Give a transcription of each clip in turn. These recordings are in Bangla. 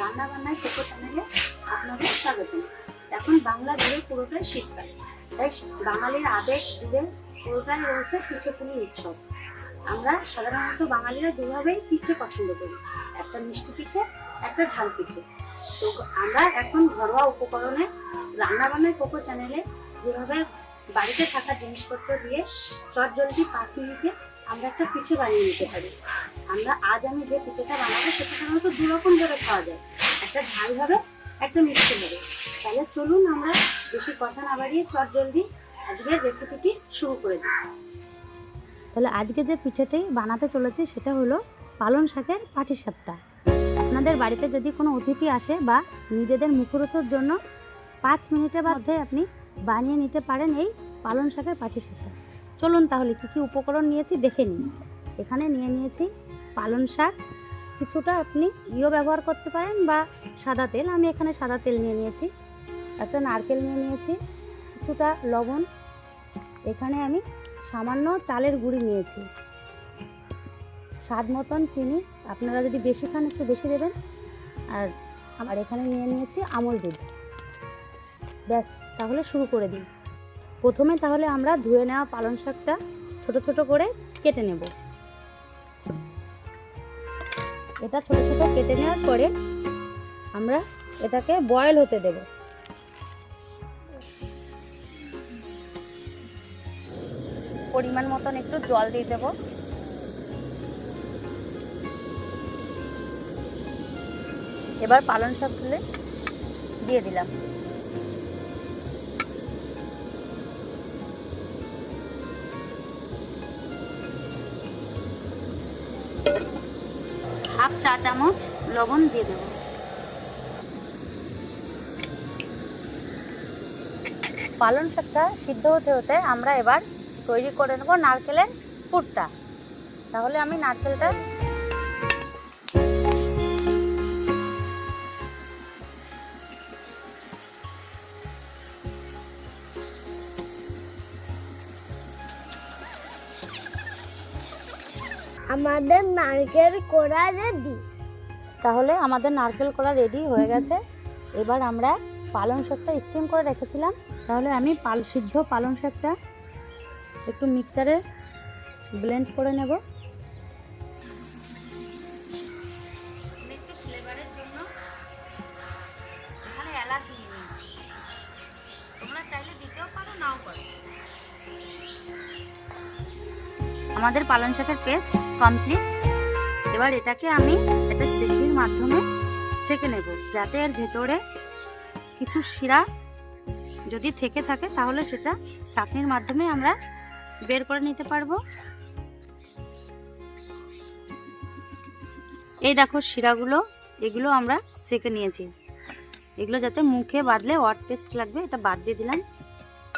রান্না বান্নায় কোকো চ্যানেলে আপনাদের স্বাগত এখন বাংলা জুড়ে পুরোটাই শীতকাল। তাই বাঙালির আবেগ জুড়ে পুরোটাই রয়েছে পিঠে পুলি উৎসব। আমরা সাধারণত বাঙালিরা দুভাবেই পিঠে পছন্দ করি। একটা মিষ্টি পিঠে, একটা ঝাল পিঠে। তো আমরা এখন ঘরোয়া উপকরণে রান্না বান্নায় কোকো চ্যানেলে যেভাবে বাড়িতে থাকা জিনিসপত্র দিয়ে চট জলদি পাঁচ মিনিটে আমরা একটা পিঠে বানিয়ে নিতে পারি। আমরা আজ আমি যে পিঠেটা বানাবো সেটা সাধারণত দু রকম ভাবে খাওয়া যায়। একটা ঝাল হবে, একটা মিষ্টি হবে। তাহলে চলুন আমরা বেশি কথা না বাড়িয়ে চট জলদি আজকের রেসিপিটি শুরু করে দিই। তাহলে আজকে যে পিঠেটি বানাতে চলেছি, সেটা হলো পালং শাকের পাটিসাপটা আপনাদের বাড়িতে যদি কোনো অতিথি আসে বা নিজেদের মুখরোচের জন্য পাঁচ মিনিটের মধ্যে আপনি বানিয়ে নিতে পারেন এই পালং শাকের পাটিসাপটা চলুন তাহলে কী কী উপকরণ নিয়েছি দেখে নিন এখানে নিয়ে নিয়েছি পালং শাক, কিছুটা আপনি ইও ব্যবহার করতে পারেন বা সাদা তেল। আমি এখানে সাদা তেল নিয়ে নিয়েছি, একটা নারকেল নিয়ে নিয়েছি, কিছুটা লবণ। এখানে আমি সামান্য চালের গুঁড়ি নিয়েছি। স্বাদ মতন চিনি, আপনারা যদি বেশি খান একটু বেশি দেবেন। আর আমার এখানে নিয়ে নিয়েছি আমল দুধ। ব্যাস, তাহলে শুরু করে দিই। প্রথমে তাহলে আমরা ধুয়ে নেওয়া পালং শাকটা ছোট ছোট করে কেটে নেব। এটা ছোটো ছোটো কেটে নেওয়ার পরে আমরা এটাকে বয়েল হতে দেব। পরিমাণ মতন একটু জল দিয়ে দেব। এবার পালং তুলে দিয়ে দিলাম। হাফ চা চামচ, লবণ দিয়ে দেব। পালন শাকটা সিদ্ধ হতে হতে আমরা এবার তৈরি করে নেব নারকেলের পুরটা। তাহলে আমি নারকেলটা আমাদের নারকেল কোড়া রেডি তাহলে আমাদের নারকেল করা রেডি হয়ে গেছে। এবার আমরা পালং শাকটা স্টিম করে রেখেছিলাম। তাহলে আমি পাল সিদ্ধ পালং শাকটা একটু মিক্সারে ব্লেন্ড করে নেব। আমাদের পালং শাকের পেস্ট কমপ্লিট এবার এটাকে আমি একটা সেকির মাধ্যমে সেকে নেব, যাতে এর ভেতরে কিছু শিরা যদি থেকে থাকে, তাহলে সেটা চাকনির মাধ্যমে আমরা বের করে নিতে পারব। এই দেখো শিরাগুলো, এগুলো আমরা সেকে নিয়েছি। এগুলো যাতে মুখে বাঁধলে ওয়াট পেস্ট লাগবে, এটা বাদ দিয়ে দিলাম।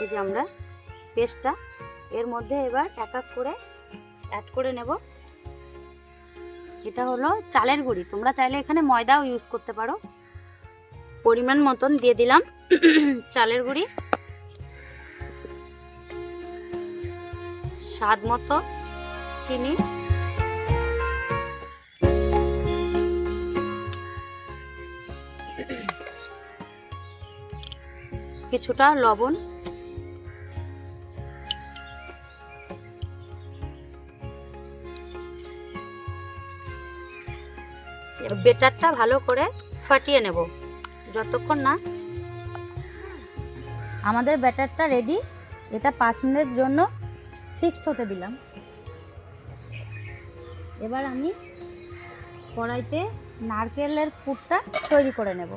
এই যে আমরা পেস্টটা, এর মধ্যে এবার এক এক করে অ্যাড করে নেব। এটা হলো চালের গুঁড়ি। তোমরা চাইলে এখানে ময়দাও ইউজ করতে পারো। পরিমাণ মতন দিয়ে দিলাম চালের গুঁড়ি। স্বাদ মতো চিনি। কিছুটা লবণ। বেটারটা ভালো করে ফাটিয়ে নেব। যতক্ষণ না আমাদের ব্যাটারটা রেডি এটা পাঁচ মিনিটের জন্য ফিক্সড হতে দিলাম। এবার আমি কড়াইতে নারকেলের পুরটা তৈরি করে নেব।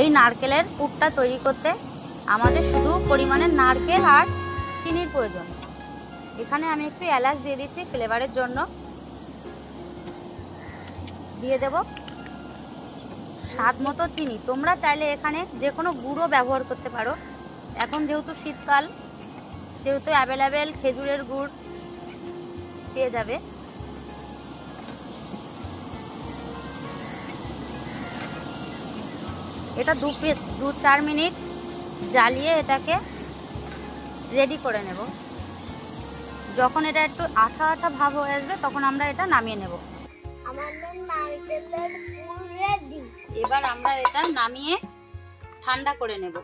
এই নারকেলের পুরটা তৈরি করতে আমাদের শুধু পরিমাণে নারকেল আর চিনির প্রয়োজন। এখানে আমি একটু এলাচ দিয়ে দিচ্ছি ফ্লেভারের জন্য। দিয়ে দেব স্বাদ মতো চিনি। তোমরা চাইলে এখানে যে কোনো গুঁড়ো ব্যবহার করতে পারো। এখন যেহেতু শীতকাল, সেহেতু অ্যাভেলেবেল খেজুরের গুড় পেয়ে যাবে। এটা দু দু চার মিনিট জ্বালিয়ে এটাকে রেডি করে নেব। যখন এটা একটু আঠা আঠা ভাব হয়ে আসবে তখন আমরা এটা নামিয়ে নেব। এবার আমরা এটা নামিয়ে ঠান্ডা করে নেব।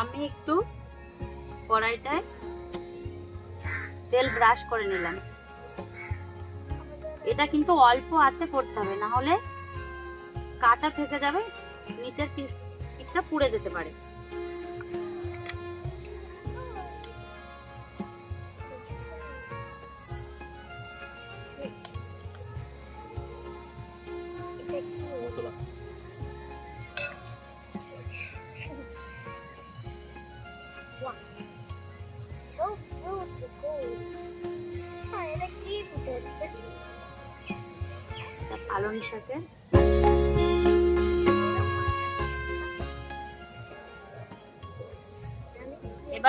আমি একটু কড়াইটায় তেল ব্রাশ করে নিলাম। এটা কিন্তু অল্প আছে করতে হবে না হলে কাঁচা থেকে যাবে নিচের পিঠ- পিঠটা পুড়ে যেতে পারে? এটা শাকের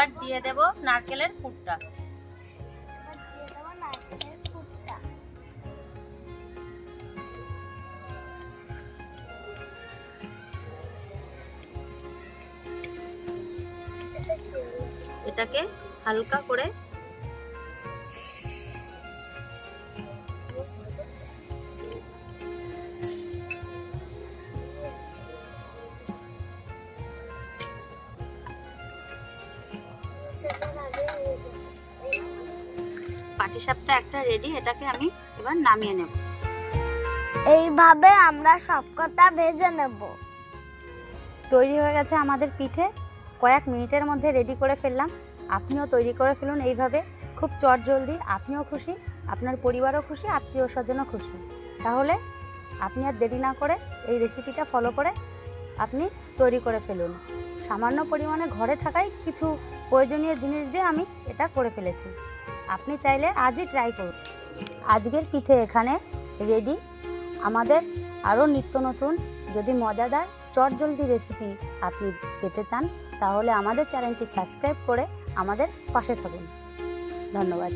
এবার দিয়ে দেব নারকেলের হলো? এটাকে হালকা করে পাটিসাপটা একটা রেডি এটাকে আমি এবার নামিয়ে নেব। এইভাবে আমরা সব কথা ভেজে নেব। তৈরি হয়ে গেছে আমাদের পিঠে। কয়েক মিনিটের মধ্যে রেডি করে ফেললাম। আপনিও তৈরি করে ফেলুন এইভাবে। খুব চট জলদি। আপনিও খুশি আপনার পরিবারও খুশি আত্মীয় স্বজনও খুশি। তাহলে আপনি আর দেরি না করে এই রেসিপিটা ফলো করে আপনি তৈরি করে ফেলুন। সামান্য পরিমাণে ঘরে থাকাই কিছু প্রয়োজনীয় জিনিস দিয়ে আমি এটা করে ফেলেছি। আপনি চাইলে আজই ট্রাই করুন। আজকের পিঠে এখানে রেডি আমাদের আরও নিত্য নতুন, যদি মজাদার, চটজলদি রেসিপি আপনি পেতে চান, তাহলে আমাদের চ্যানেলটি সাবস্ক্রাইব করে আমাদের পাশে থাকুন। ধন্যবাদ।